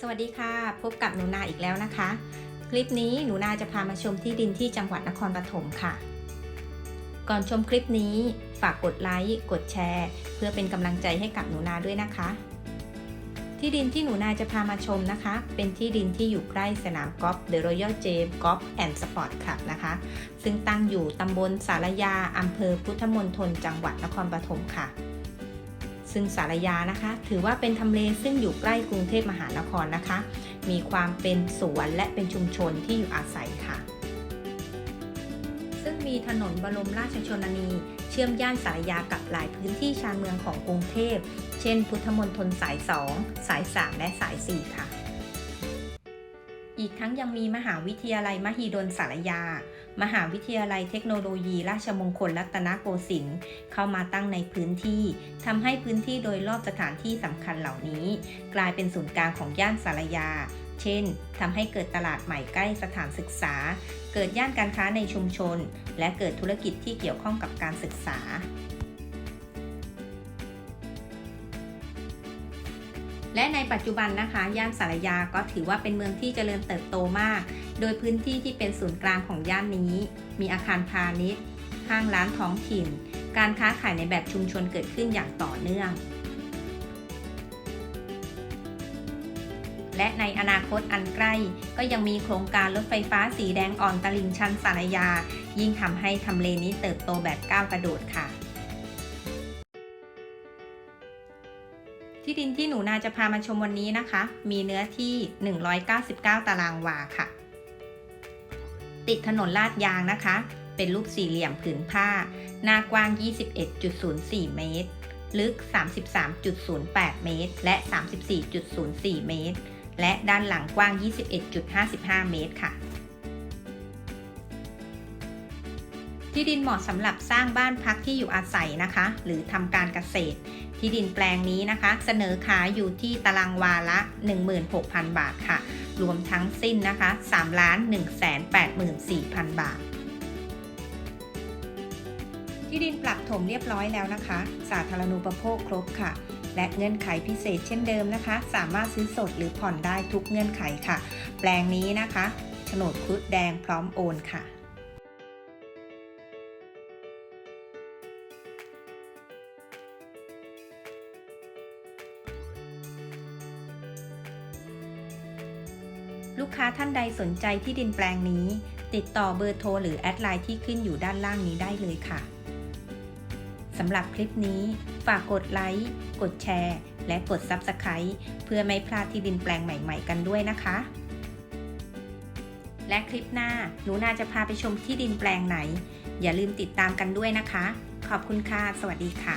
สวัสดีค่ะ พบกับหนูนาอีกแล้วนะคะ คลิปนี้หนูนาจะพามาชมที่ดินที่จังหวัดนครปฐมค่ะ ก่อนชมคลิปนี้ฝากกดไลค์กดแชร์ เพื่อเป็นกำลังใจให้กับหนูนาด้วยนะคะ ที่ดินที่หนูนาจะพามาชมนะคะ เป็นที่ดินที่อยู่ใกล้สนามกอล์ฟ The Royal James Golf and Sport Club นะคะ ซึ่งตั้งอยู่ตำบลสารยาอำเภอพุทธมณฑลจังหวัดนครปฐมค่ะ ซึ่งสารยานะคะ ถือว่าเป็นทำเลซึ่งอยู่ใกล้กรุงเทพมหานครนะคะ มีความเป็นสวนและเป็นชุมชนที่อยู่อาศัยค่ะ ซึ่งมีถนนบรมราชชนนี เชื่อมย่านสารยากับหลายพื้นที่ชานเมืองของกรุงเทพ เช่น พุทธมณฑลสาย 2 สาย 3 และสาย 4 ค่ะ อีกทั้งยังมีมหาวิทยาลัยมหิดลสารยา มหาวิทยาลัยเทคโนโลยี ราชมงคลรัตนโกสินทร์เข้ามาตั้งในพื้นที่ทำให้พื้นที่โดยรอบสถานที่สำคัญเหล่านี้ กลายเป็นศูนย์กลางของย่านสารยา เช่นทำให้เกิดตลาดใหม่ใกล้สถานศึกษา เกิดย่านการค้าในชุมชน และเกิดธุรกิจที่เกี่ยวข้องกับการศึกษา และในปัจจุบันนะคะ ย่านสารยาก็ถือว่าเป็นเมืองที่เจริญเติบโตมาก โดยพื้นที่ที่เป็นศูนย์กลางของย่านนี้ มีอาคารพาณิชย์ ห้างร้านท้องถิ่น การค้าขายในแบบชุมชนเกิดขึ้นอย่างต่อเนื่อง และในอนาคตอันใกล้ ก็ยังมีโครงการรถไฟฟ้าสีแดงอ่อนตลิ่งชันสารยา ยิ่งทำให้ทำเลนี้เติบโตแบบก้าวกระโดดค่ะ ที่ดินที่หนูนาจะพามาชมวันนี้นะคะ มีเนื้อที่ 199 ตารางวาค่ะ ติดถนนลาดยางนะคะ เป็นรูปสี่เหลี่ยมผืนผ้า หน้ากว้าง 21.04 เมตร ลึก 33.08 เมตร และ 34.04 เมตร และด้านหลังกว้าง 21.55 เมตรค่ะ ที่ดินเหมาะสำหรับสร้างบ้านพักที่อยู่อาศัยนะคะ หรือทำการเกษตร ที่ดินแปลงนี้นะคะ เสนอขายอยู่ที่ตารางวาละ 16,000 บาทค่ะ รวมทั้งสิ้นนะคะ3ล้าน184,000 บาท ที่ดินปรับถมเรียบร้อยแล้วนะคะ สาธารณูปโภคครบค่ะ และเงื่อนไขพิเศษเช่นเดิมนะคะ สามารถซื้อสดหรือผ่อนได้ทุกเงื่อนไขค่ะ แปลงนี้นะคะโฉนดครุฑแดงพร้อมโอนค่ะ ลูกค้าท่านใดสนใจที่ดินแปลงนี้ ติดต่อเบอร์โทรหรือแอดไลน์ที่ขึ้นอยู่ด้านล่างนี้ได้เลยค่ะสำหรับคลิปนี้ ฝากกดไลค์ กดแชร์ และกด Subscribe เพื่อไม่พลาดที่ดินแปลงใหม่ๆกันด้วยนะคะ และคลิปหน้าหนูนาจะพาไปชมที่ดินแปลงไหน อย่าลืมติดตามกันด้วยนะคะ ขอบคุณค่ะ สวัสดีค่ะ